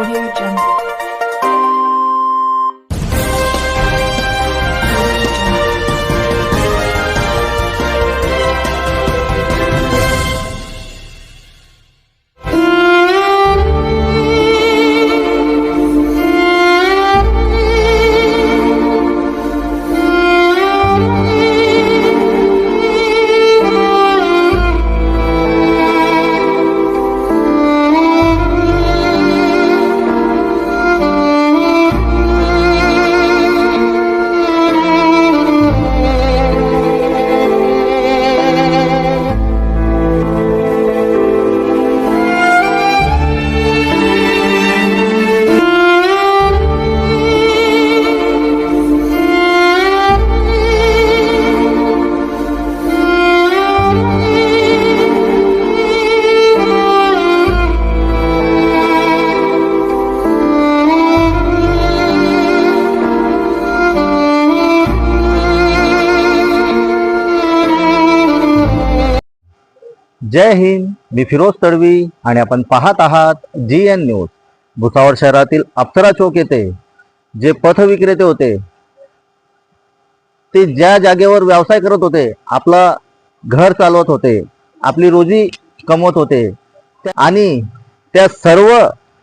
Audio Jungle. जय हिंद मी फिरोज तडवी आणि आपण पाहत आहात जी एन न्यूज भुसावळ शहरातील अप्सरा चौक येथे जे पथविक्रेते होते ते ज्या जागेवर व्यवसाय करत होते आपला घर चालवत होते आपली रोजी कमवत होते आणि त्या सर्व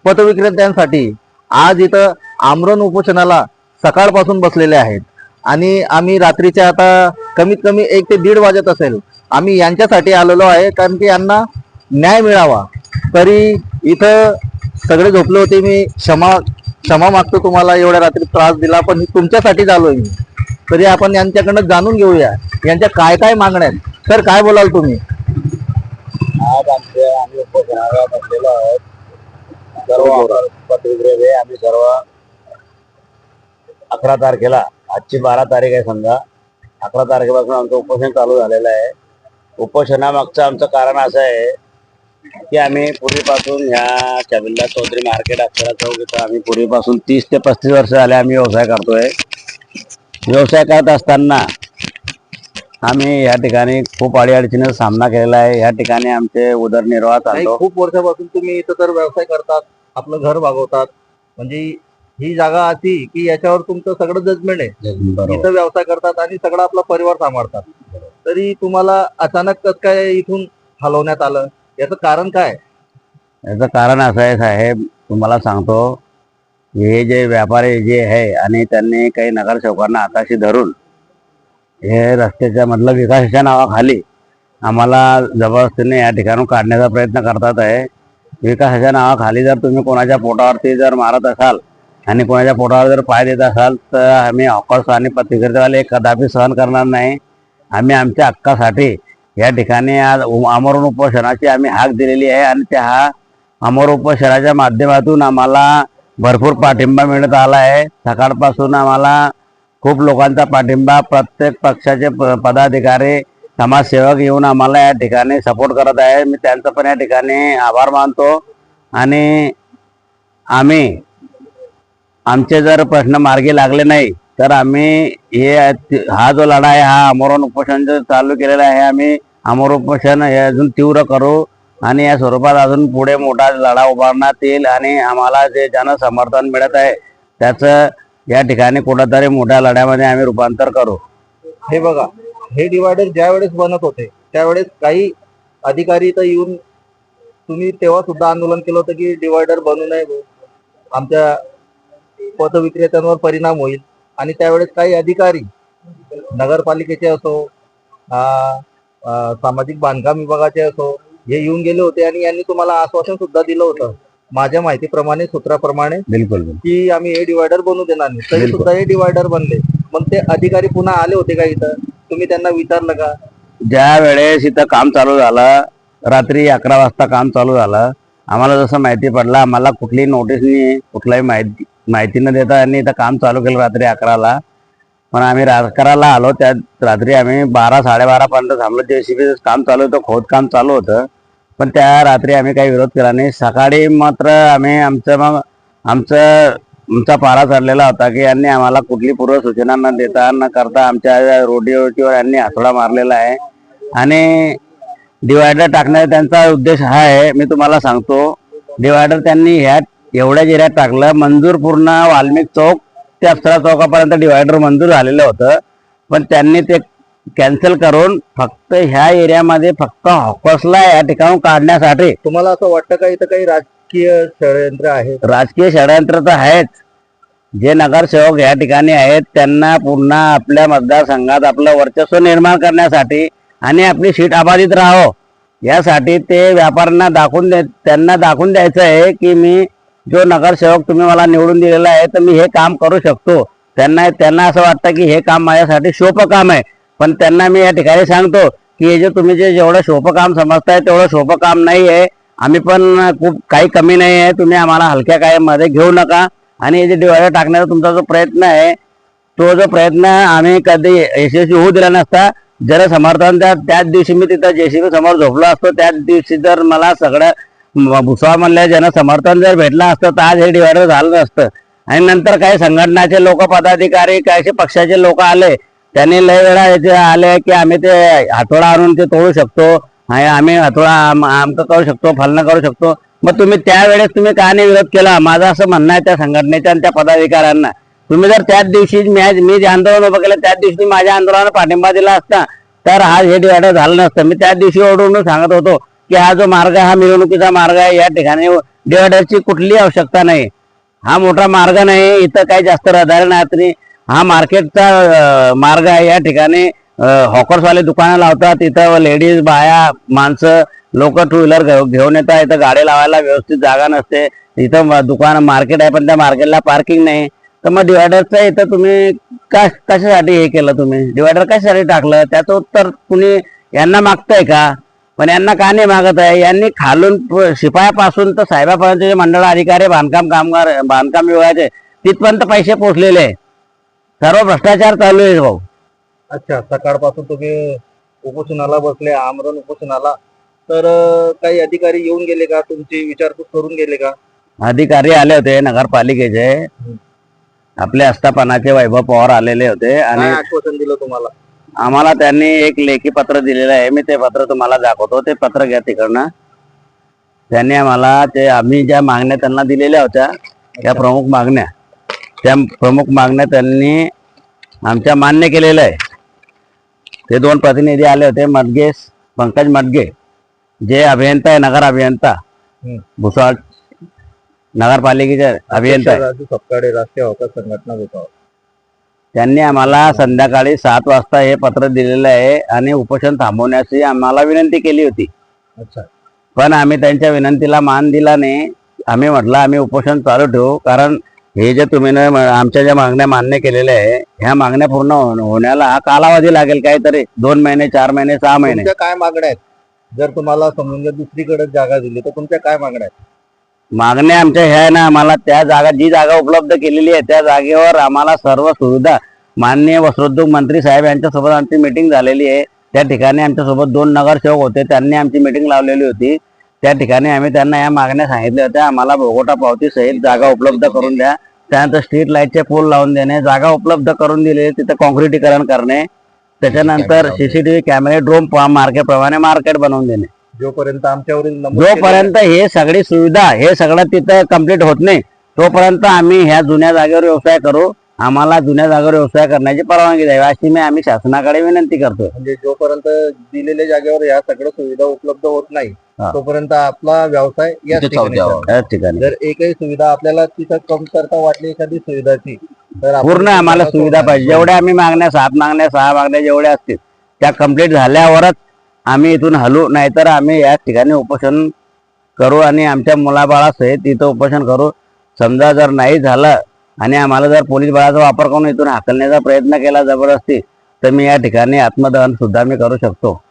पथविक्रेत्यांसाठी आज इथं आमरण उपोषणाला सकाळपासून बसलेले आहेत. आणि आम्ही रात्रीच्या आता कमीत कमी एक ते दीड वाजत असेल. आम्ही यांच्यासाठी आलेलो आहे कारण की यांना न्याय मिळावा. तरी इथं सगळे झोपले होते मी क्षमा क्षमा मागतो तुम्हाला एवढ्या रात्री त्रास दिला पण तुमच्यासाठीच आलोय मी. तरी आपण यांच्याकडनं जाणून घेऊया यांच्या काय काय मागण्या आहेत. सर काय बोलाल तुम्ही? आज आमचे आम्ही उपोषणाला बसलेलो आहोत. सर्व आम्ही सर्व अकरा तारखेला आजची बारा तारीख आहे समजा. अकरा तारखेपासून आमचं उपोषण चालू झालेलं आहे. उपोषणामागचं आमचं कारण असं आहे की आम्ही पूर्वीपासून ह्या चबिल्ला चौधरी मार्केट अक्षरा चौक इथं आम्ही पूर्वीपासून तीस ते पस्तीस वर्ष झाले आम्ही व्यवसाय करतोय. व्यवसाय करत असताना आम्ही या ठिकाणी खूप अडीअडचणीचा सामना केलेला आहे. या ठिकाणी आमचे उदरनिर्वाह चालतो. खूप वर्षापासून तुम्ही इथं तर व्यवसाय करतात आपलं घर भागवतात. म्हणजे ही जागा अशी की याच्यावर तुमचं सगळं जजमेंट आहे. इथं व्यवसाय करतात आणि सगळं आपला परिवार सांभाळतात. तरी तुम्हाला अचानक कस काय इथून हलवण्यात आलं? याचं कारण काय? याचं कारण असं आहे साहेब तुम्हाला सांगतो हे जे व्यापारी जे आहे आणि त्यांनी काही नगरसेवकांना आताशी धरून हे रस्त्याच्या मधलं विकासाच्या नावाखाली आम्हाला जबरदस्तीने या ठिकाणून काढण्याचा प्रयत्न करतात आहे. विकासाच्या नावाखाली जर तुम्ही कोणाच्या पोटावरती जर मारत असाल आणि कोणाच्या पोटावर जर पाय देत असाल तर आम्ही हॉकर्स आणि पत्रिकेवाले कदापि सहन करणार नाही. आम्ही आमच्या हक्कासाठी या ठिकाणी आज अमरण उपोषणाची आम्ही हाक दिलेली आहे आणि त्या हा अमर उपोषणाच्या माध्यमातून आम्हाला भरपूर पाठिंबा मिळत आला आहे. सकाळपासून आम्हाला खूप लोकांचा पाठिंबा प्रत्येक पक्षाचे प- पदाधिकारी समाजसेवक येऊन आम्हाला या ठिकाणी सपोर्ट करत आहे. मी त्यांचं पण या ठिकाणी आभार मानतो. आणि आम्ही आमचे जर प्रश्न मार्गी लागले नाही तर आम्ही हे हा जो लढा आहे हा अमरण उपोषण जो चालू केलेला आहे आम्ही अमर उपोषण हे अजून तीव्र करू आणि या स्वरूपात अजून पुढे मोठा लढा उभारण्यात येईल आणि आम्हाला जे जनसमर्थन मिळत आहे त्याचं या ठिकाणी कुठंतरी मोठ्या लढ्यामध्ये आम्ही रूपांतर करू. हे बघा हे डिवायडर ज्या वेळेस बनत होते त्यावेळेस काही अधिकारी तर येऊन तुम्ही तेव्हा सुद्धा आंदोलन केलं होतं की डिवायडर बनू नये आमच्या पथविक्रेत्यांवर परिणाम होईल. आणि त्यावेळेस काही अधिकारी नगरपालिकेचे असो सामाजिक बांधकाम विभागाचे असो हे येऊन गेले होते आणि यांनी तुम्हाला आश्वासन सुद्धा दिलं होतं. माझ्या माहितीप्रमाणे सूत्राप्रमाणे बिलकुल की आम्ही हे डिवायडर बनवू देणार नाही. तरी. सुद्धा हे डिवायडर बनले. मग ते अधिकारी पुन्हा आले होते का इथं? तुम्ही त्यांना विचारलं का? ज्या वेळेस इथं काम चालू झालं रात्री अकरा वाजता काम चालू झालं आम्हाला जसं माहिती पडलं आम्हाला कुठलीही नोटीस नाही कुठलाही माहिती माहिती न देता यांनी इथं काम चालू केलं रात्री अकराला. पण आम्ही राजकाराला अकराला आलो त्या रात्री आम्ही बारा साडेबारा पर्यंत थांबलो. जेसीबी काम चालू होतं खोदकाम चालू होतं. पण त्या रात्री आम्ही काही विरोध केला नाही. सकाळी मात्र आम्ही आमचं मग आमचं आमचा पारा चढलेला होता की यांनी आम्हाला कुठली पूर्व सूचना न देता न करता आमच्या रोडीवर यांनी हातोडा मारलेला आहे. आणि डिवायडर टाकण्याचा त्यांचा उद्देश हा आहे. मी तुम्हाला सांगतो डिवायडर त्यांनी ह्या एवढ्याच एरियात टाकलं. मंजूर पूर्ण वाल्मिक चौक ते अप्सरा चौकापर्यंत डिवायडर मंजूर झालेलं होतं. पण त्यांनी ते कॅन्सल करून फक्त ह्या एरियामध्ये फक्त हॉकर्सला या ठिकाणून काढण्यासाठी तुम्हाला असं वाटतं का इथं काही राजकीय षडयंत्र आहे? राजकीय षडयंत्र तर आहेच. जे नगरसेवक या ठिकाणी आहेत त्यांना पुन्हा आपल्या मतदारसंघात आपलं वर्चस्व निर्माण करण्यासाठी आणि आपली सीट अबाधित राहावं यासाठी ते व्यापाऱ्यांना दाखवून दे त्यांना दाखवून द्यायचं आहे की मी जो नगरसेवक तुम्ही मला निवडून दिलेला आहे तर मी हे काम करू शकतो. त्यांना त्यांना असं वाटतं की हे काम माझ्यासाठी शोभ काम आहे. पण त्यांना मी या ठिकाणी सांगतो की हे जे तुम्ही जे जेवढं सोपं काम समजताय तेवढं शोभ काम नाही आहे आम्ही पण खूप काही कमी नाही आहे तुम्ही आम्हाला हलक्या कायमध्ये घेऊ नका. आणि हे जे डिवायडर टाकण्याचा तुमचा जो प्रयत्न आहे तो जो प्रयत्न आम्ही कधी यशस्वी होऊ दिला नसता. जर समर्थन त्याच दिवशी मी तिथं जेसीबी समोर झोपलो असतो. त्याच दिवशी जर मला सगळं भुसावळ मधल्या जन समर्थन जर भेटलं असतं तर आज हे डिवायडर झालं नसतं. आणि नंतर काही संघटनाचे लोक पदाधिकारी काही पक्षाचे लोक आले. त्यांनी लय वेळा याचे आले की आम्ही ते हातोडा आणून ते तोडू शकतो. आणि आम्ही हातोडा आम- आमकं करू शकतो फलनं करू शकतो. मग तुम्ही त्यावेळेस तुम्ही का नाही विरोध केला? माझं असं म्हणणं आहे त्या संघटनेच्या आणि त्या पदाधिकाऱ्यांना. तुम्ही जर त्याच दिवशी मी मी जे आंदोलन उभं केलं त्याच दिवशी माझ्या आंदोलनाला पाठिंबा दिला असता तर हा हे डिवायडर झालं नसतं. मी त्याच दिवशी ओढून सांगत होतो की हा जो मार्ग आहे, हा मिरवणुकीचा मार्ग आहे या ठिकाणी डिवायडरची कुठली आवश्यकता नाही. हा मोठा मार्ग नाही इथं काही जास्त रहदारी नाही हा मार्केटचा मार्ग आहे. या ठिकाणी हॉकर्सवाले दुकानं लावतात इथं लेडीज बाया माणसं लोक टू व्हीलर घेऊन येतात इथं गाडी लावायला व्यवस्थित जागा नसते. इथं दुकान मार्केट आहे पण त्या मार्केटला पार्किंग नाही. तर मग डिवायडरचं इथं तुम्ही का कशासाठी हे केलं तुम्ही? डिवायडर कशासाठी टाकलं? त्याचं उत्तर कुणी यांना मागताय का? पण यांना का नाही मागत आहे? यांनी खालून शिपायापासून तर साहेबापर्यंत जे मंडळ अधिकारी बांधकाम कामगार बांधकाम विभागाचे तिथपर्यंत पैसे पोचलेले आहे. सर्व भ्रष्टाचार चालू आहे भाऊ. अच्छा सकाळपासून तुम्ही उपोषणाला बसले आमरण उपोषणाला. तर काही अधिकारी येऊन गेले का? तुमची विचारपूस करून गेले का? अधिकारी आले होते नगरपालिकेचे. आपले आस्थापनाचे वैभव पवार आलेले होते आणि आश्वासन दिलं तुम्हाला? आम्हाला त्यांनी एक लेखी पत्र दिलेलं आहे. मी ते पत्र तुम्हाला दाखवतो. ते पत्र घ्या तिकडनं. त्यांनी आम्हाला ते आम्ही ज्या मागण्या त्यांना दिलेल्या होत्या त्या प्रमुख मागण्या त्या प्रमुख मागण्या त्यांनी आमच्या मान्य केलेल्या आहे. ते दोन प्रतिनिधी आले होते मडगे पंकज मडगे जे अभियंता आहे नगर अभियंता. भुसावळ नगरपालिकेचे अभियंता राजू सपकाळे राष्ट्रीय हॉकर संघटना भुसावळ. त्यांनी आम्हाला संध्याकाळी सात वाजता हे पत्र दिलेलं आहे आणि उपोषण थांबवण्याची आम्हाला विनंती केली होती. अच्छा. पण आम्ही त्यांच्या विनंतीला मान दिला नाही. आम्ही म्हटलं आम्ही उपोषण चालू ठेवू. कारण हे जे तुम्ही आमच्या ज्या मागण्या मान्य केलेल्या आहे ह्या मागण्या पूर्ण हो- होण्याला कालावधी लागेल काहीतरी. दोन महिने चार महिने सहा महिने. काय मागण्या आहेत? जर तुम्हाला समजून दुसरीकडे जागा दिली तर तुमच्या काय मागण्या आहेत? मागण्या आमच्या ह्या आहे ना आम्हाला त्या जागा जी जागा उपलब्ध केलेली आहे त्या जागेवर आम्हाला सर्व सुविधा माननीय वस्त्रोद्योग मंत्री साहेब यांच्यासोबत आमची मिटिंग झालेली आहे. त्या ठिकाणी आमच्यासोबत दोन नगरसेवक होते त्यांनी आमची मिटिंग लावलेली होती. त्या ठिकाणी आम्ही त्यांना या मागण्या सांगितल्या होत्या आम्हाला भोगोटा पावती सहित जागा उपलब्ध करून द्या. त्यानंतर स्ट्रीट लाईटचे पोल लावून देणे जागा उपलब्ध करून दिले तिथं कॉन्क्रिटीकरण करणे. त्याच्यानंतर सीसीटीव्ही कॅमेरे ड्रोन मार्केट प्रमाणे मार्केट बनवून देणे. जोपर्यंत आमच्यावरील नमूद जोपर्यंत हे सगळी सुविधा हे सगळं तिथं कंप्लीट होत नाही तोपर्यंत आम्ही ह्या जुन्या जागेवर व्यवसाय करू आम्हाला जुन्या जागेवर व्यवसाय करण्याची परवानगी द्यावी अशी मी आम्ही शासनाकडे विनंती करतो म्हणजे जोपर्यंत दिलेल्या जागेवर या सगळ्या सुविधा उपलब्ध होत नाही हा. तोपर्यंत आपला व्यवसाय या ठिकाणी चालतो. त्याच ठिकाणी जर एकही सुविधा आपल्याला तिथं कमतरता वाटली एखादी सुविधाची तर आपण पूर्ण आम्हाला सुविधा. पाहिजे जेवढ्या आम्ही मागण्या सात मागण्या सहा मागण्या जेवढ्या असतील त्या कंप्लीट झाल्यावरच आम्ही इथून हलू नाहीतर आम्ही या ठिकाणी उपोषण करू आणि आमच्या मुलाबाळासहित इथं उपोषण करू. समजा जर नाही झालं आणि आम्हाला जर पोलीस बळाचा वापर करून इथून हाकलण्याचा प्रयत्न केला जबरदस्ती तर मी या ठिकाणी आत्मदहन सुद्धा मी करू शकतो.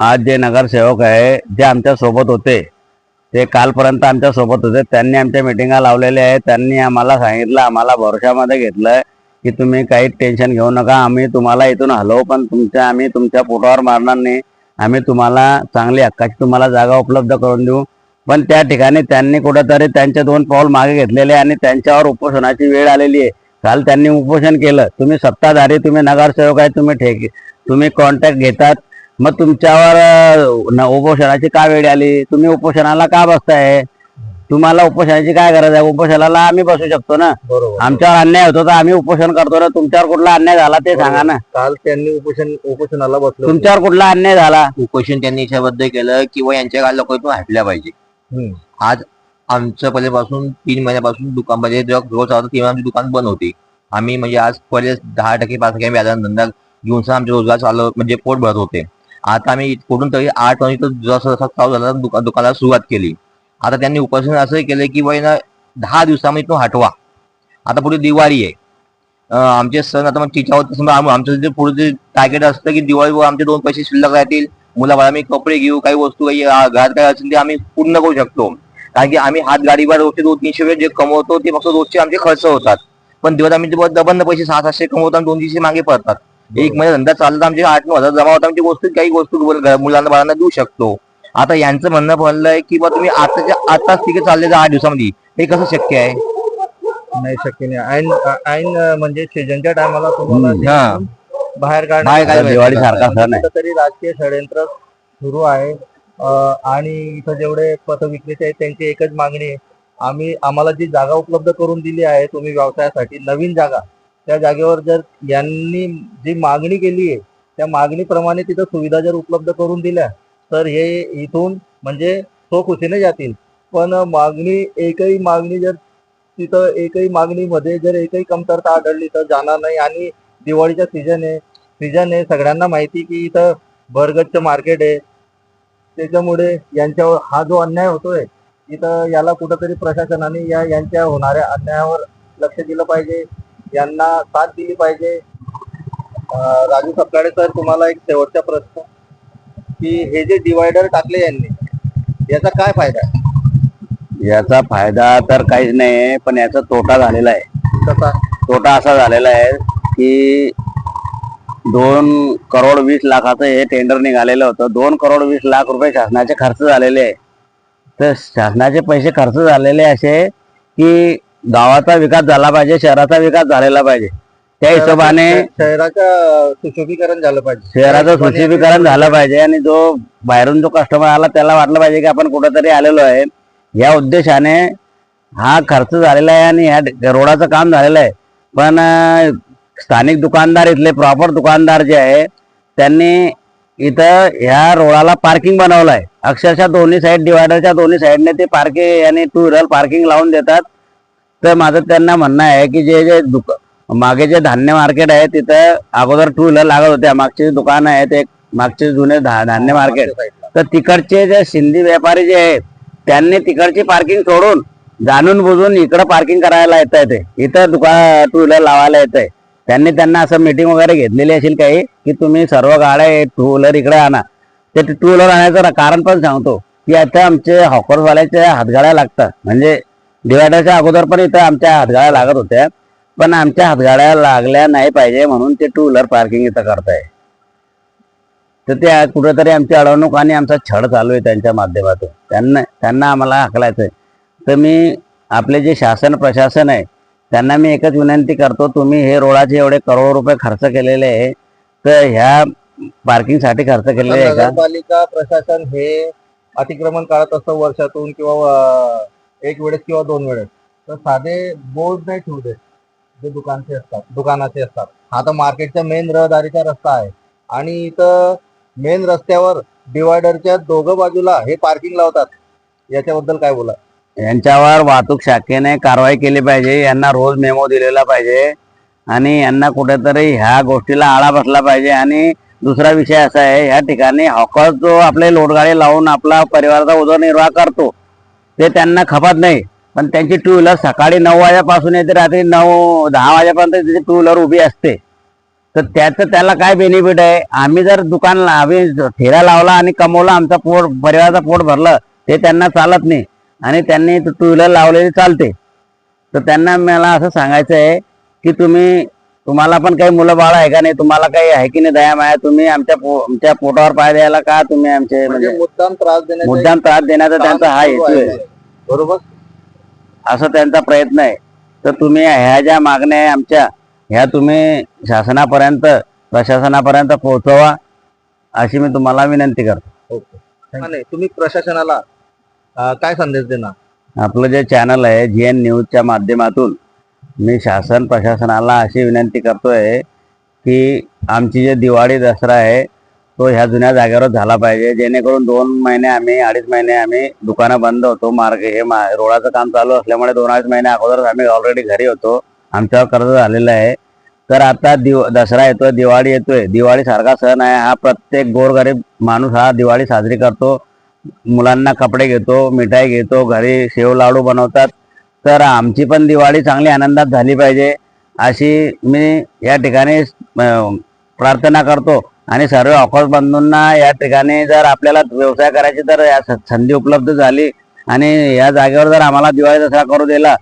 आज जे नगरसेवक आहे जे आमच्यासोबत होते ते कालपर्यंत आमच्यासोबत होते. त्यांनी आमच्या मिटिंगा लावलेल्या आहेत त्यांनी आम्हाला सांगितलं आम्हाला भरोशामध्ये घेतलंय. की तुम्ही काही टेन्शन घेऊ नका. आम्ही तुम्हाला इथून हलवू पण तुमच्या आम्ही तुमच्या पोटावर मारणार नाही. आम्ही तुम्हाला चांगली हक्काची तुम्हाला जागा उपलब्ध करून देऊ. पण त्या ठिकाणी त्यांनी कुठंतरी त्यांचे दोन पाऊल मागे घेतलेले आणि त्यांच्यावर उपोषणाची वेळ आलेली आहे. काल त्यांनी उपोषण केलं. तुम्ही सत्ताधारी तुम्ही नगरसेवक आहे तुम्ही ठेके तुम्ही कॉन्टॅक्ट घेतात. मग तुमच्यावर न- उपोषणाची का वेळ आली? तुम्ही उपोषणाला का बसताय? तुम्हाला उपोषणाची काय गरज आहे? उपोषणाला आम्ही बसू शकतो ना. बरोबर. आमच्यावर अन्याय होतो तर आम्ही उपोषण करतो ना. तुमच्यावर कुठला अन्याय झाला ते सांगा ना. काल त्यांनी उपोषण उपोषणाला बसलो तुमच्यावर कुठला अन्याय झाला? उपोषण त्यांनी याच्याबद्दल केलं किंवा यांच्या काय लोकांतून हटल्या पाहिजे. हम्म. आज आमचं पहिल्यापासून तीन महिन्यापासून दुकान म्हणजे जेव्हा रोज चालतं तेव्हा आमची दुकान बंद होती. आम्ही म्हणजे आज पहिले दहा टक्के पाच टक्के व्याजाने धंदा घेऊन सुद्धा आमचे रोजगार चालू म्हणजे पोट भरत होते. आता आम्ही कुठून तरी आठ वाजता जसं जसं चालू झालं दुकान दुकानाला सुरुवात केली. आता त्यांनी उपोषण असं केलं की बाई ना दहा दिवसामध्ये तो हटवा. आता पुढे दिवाळी आहे. आमचे सण आता मग तिच्यावर आमचं जे पुढे जे टार्गेट असतं की दिवाळीवर आमचे दोन पैसे शिल्लक राहतील मुलाबाळा आम्ही कपडे घेऊ काही वस्तू काही घरात काय असेल ते आम्ही पूर्ण करू शकतो. कारण की आम्ही हात गाडीवर रोजचे दोन तीनशे रुपये जे कमवतो ते फक्त रोजचे आमचे खर्च होतात. पण दिवस आम्ही ते दबंद पैसे सहा सातशे कमवतो आणि दोन तीनशे मागे पडतात. एक महिना धंदा चालला आमचे आठ नऊ हजार जमा होता आमची गोष्ट काही वस्तू मुलांना बाळांना देऊ शकतो. आता यांचं म्हणणं पडलंय की बा तुम्ही आताच्या आताच तिकडे चालले जा आठ दिवसामध्ये हे कसं शक्य आहे नाही शक्य नाही ऐन ऐन म्हणजे सीजनच्या टायमाला तुम्हाला. ते हा. बाहेर. दिवाळी सारखा सण आहे तरी राजकीय षडयंत्र सुरू आहे अं, आणि इथं जेवढे पथविक्रेते आहेत त्यांची एकच मागणी आहे आम्ही आम्हाला जी जागा उपलब्ध करून दिली आहे तुम्ही व्यवसायासाठी नवीन जागा त्या जागेवर जर यांनी जी मागणी केली आहे त्या मागणीप्रमाणे तिथं सुविधा जर उपलब्ध करून दिल्या तर हे इथून म्हणजे तो खुशीने जातील. पण मागणी एकही मागणी जर तिथं एकही मागणीमध्ये जर एकही कमतरता आढळली तर जाणार नाही. आणि दिवाळीचा सीझन आहे. सीझन आहे. सगळ्यांना माहिती की इथं भरगच्च मार्केट आहे. त्याच्यामुळे यांच्यावर हा जो अन्याय होतोय इथं याला कुठंतरी प्रशासनाने या यांच्या होणाऱ्या अन्यायावर लक्ष दिलं पाहिजे. यांना साथ दिली पाहिजे. राजू सपकाळे सर तुम्हाला एक शेवटचा प्रश्न की हे जे डिवायडर टाकले यांनी याचा काय फायदा आहे? याचा फायदा तर काहीच नाही पण याचा तोटा झालेला आहे. कसा? तोटा असा झालेला आहे की दोन करोड वीस लाखाचं हे टेंडर निघालेलं होतं. दोन करोड वीस लाख रुपये शासनाचे खर्च झालेले आहे. तर शासनाचे पैसे खर्च झालेले असे की गावाचा विकास झाला पाहिजे शहराचा विकास झालेला पाहिजे. त्या हिशोबाने शहराचं सुशोभीकरण झालं पाहिजे. शहराचं सुशोभीकरण झालं पाहिजे आणि जो बाहेरून जो कस्टमर आला त्याला वाटलं पाहिजे की आपण कुठेतरी आलेलो आहे. या उद्देशाने हा खर्च झालेला आहे आणि ह्या रोडाचं काम झालेलं आहे. पण स्थानिक दुकानदार इथले प्रॉपर दुकानदार जे आहे त्यांनी इथं ह्या रोडाला पार्किंग बनवलं आहे अक्षरशः दोन्ही साईड डिवायडरच्या दोन्ही साईडने ते पार्किंग आणि टू व्हीलर पार्किंग लावून देतात. तर माझं त्यांना म्हणणं आहे की जे जे दुक मागे जे धान्य मार्केट आहे तिथं अगोदर टू व्हीलर लागत होत्या. मागचे दुकान आहेत एक मागचे जुने धान्य मार्केट तर तिकडचे जे सिंधी व्यापारी जे आहेत त्यांनी तिकडची पार्किंग सोडून जाणून बुजून इकडं पार्किंग करायला येत आहे ते इथं दुकान टू व्हीलर लावायला येत आहे त्यांनी त्यांना असं मीटिंग वगैरे घेतलेली असेल काही की तुम्ही सर्व गाड्या टू व्हीलर इकडे आणा. ते टू व्हीलर आणायचं कारण पण सांगतो की आता आमचे हॉकर्सवाल्याच्या हातगाड्या लागतात. म्हणजे डिवायडरच्या अगोदर पण इथं आमच्या हातगाड्या लागत होत्या. पण आमच्या हातगाड्या लागल्या नाही पाहिजे म्हणून ते टू व्हीलर पार्किंग इथं करताय. तर ते कुठेतरी आमची अडवणूक आणि आमचा छळ चालू आहे त्यांच्या माध्यमातून. त्यांना त्यांना आम्हाला हाकलायचं तर मी आपले जे शासन प्रशासन आहे त्यांना मी एकच विनंती करतो तुम्ही हे रोडाचे एवढे करोड रुपये खर्च केलेले आहे तर ह्या पार्किंगसाठी खर्च केलेले आहे का? पालिका प्रशासन हे अतिक्रमण काढत असतं वर्षातून किंवा एक वेळेस किंवा दोन वेळेस. तर साधे बोर्ड नाही ठेवू देत. जे दुकानचे असतात दुकानाचे असतात. हा तर मार्केटच्या मेन रहदारीचा रस्ता आहे. आणि इथं मेन रस्त्यावर डिवायडरच्या दोघं बाजूला हे पार्किंग लावतात. याच्याबद्दल काय बोला यांच्यावर वाहतूक शाखेने कारवाई केली पाहिजे यांना रोज मेमो दिलेला पाहिजे आणि यांना कुठेतरी ह्या गोष्टीला आळा बसला पाहिजे. आणि दुसरा विषय असा आहे ह्या ठिकाणी हॉकर जो आपले लोटगाडी लावून आपला परिवाराचा उदरनिर्वाह करतो ते त्यांना खपत नाही. पण त्यांची टू व्हीलर सकाळी नऊ वाजेपासून येते रात्री नऊ दहा वाजेपर्यंत तिची टू व्हीलर उभी असते. तर त्याचं त्याला काय बेनिफिट आहे? आम्ही जर दुकान आम्ही ठेला लावला आणि कमवला आमचा पोट परिवाराचा पोट भरलं ते त्यांना चालत नाही. आणि त्यांनी टू व्हीलर लावलेली चालते. तर त्यांना मला असं सांगायचं आहे की तुम्ही तुम्हाला पण काही मुलं बाळ आहे का नाही? तुम्हाला काही आहे की नाही दया माया? तुम्ही आमच्या पो- आमच्या पोटावर पाय द्यायला का? तुम्ही आमचे म्हणजे म्हणजे मुद्दाम त्रास देण्याचा त्यांचा हा हेतू. आहे. बरोबर? असं त्यांचा प्रयत्न आहे. तर तुम्ही ह्या ज्या मागण्या आहे आमच्या ह्या तुम्ही शासनापर्यंत प्रशासनापर्यंत पोहोचवा अशी मी तुम्हाला विनंती करतो. ओके. तुम्ही प्रशासनाला काय संदेश देणार? आपलं जे चॅनल आहे जी एन न्यूजच्या माध्यमातून मी शासन प्रशासनाला अशी विनंती करतोय की आमची जे दिवाळी दसरा आहे तो ह्या जुन्या जागेवर झाला पाहिजे. जेणेकरून दोन महिने आम्ही अडीच महिने आम्ही दुकानं बंद होतो. मार्ग हे मा रोडाचं काम चालू असल्यामुळे दोन अडीच महिने अगोदरच आम्ही ऑलरेडी घरी होतो. आमच्यावर कर्ज झालेलं आहे. तर आता दिव दसरा येतोय दिवाळी येतोय. दिवाळी सारखा सण आहे. हा प्रत्येक गोरगरीब माणूस हा दिवाळी साजरी करतो. मुलांना कपडे घेतो मिठाई घेतो घरी शेव लाडू बनवतात. तर आमची पण दिवाळी चांगली आनंदात झाली पाहिजे. अशी मी या ठिकाणी प्रार्थना करतो. आणि सर्व ऑफर्स बंधूंना या ठिकाणी जर आपल्याला व्यवसाय करायची तर या संधी उपलब्ध झाली. आणि या जागेवर जर आम्हाला दिवाळी दसरा करू दिला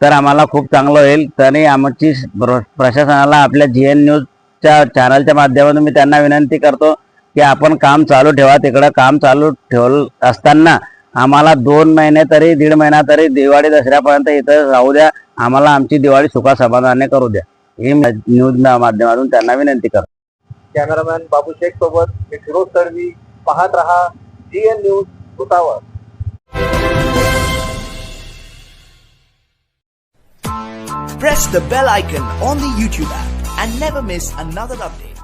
तर आम्हाला खूप चांगलं होईल. तरी आमची प्रशासनाला आपल्या जी एन न्यूजच्या चॅनलच्या माध्यमातून मी त्यांना विनंती करतो की आपण काम चालू ठेवा. तिकडं काम चालू ठेवल असताना आम्हाला दोन महिने तरी दीड महिना तरी दिवाळी दसऱ्यापर्यंत इथं राहू द्या. आम्हाला आमची दिवाळी सुखा समाधानाने करू द्या. ही न्यूज माध्यमातून त्यांना विनंती करतो. कॅमेरामॅन बाबू शेख सोबत मी फिरोज तडवी पाहत राहा Zee news भूतावर. Press the bell icon on the YouTube app and never miss another update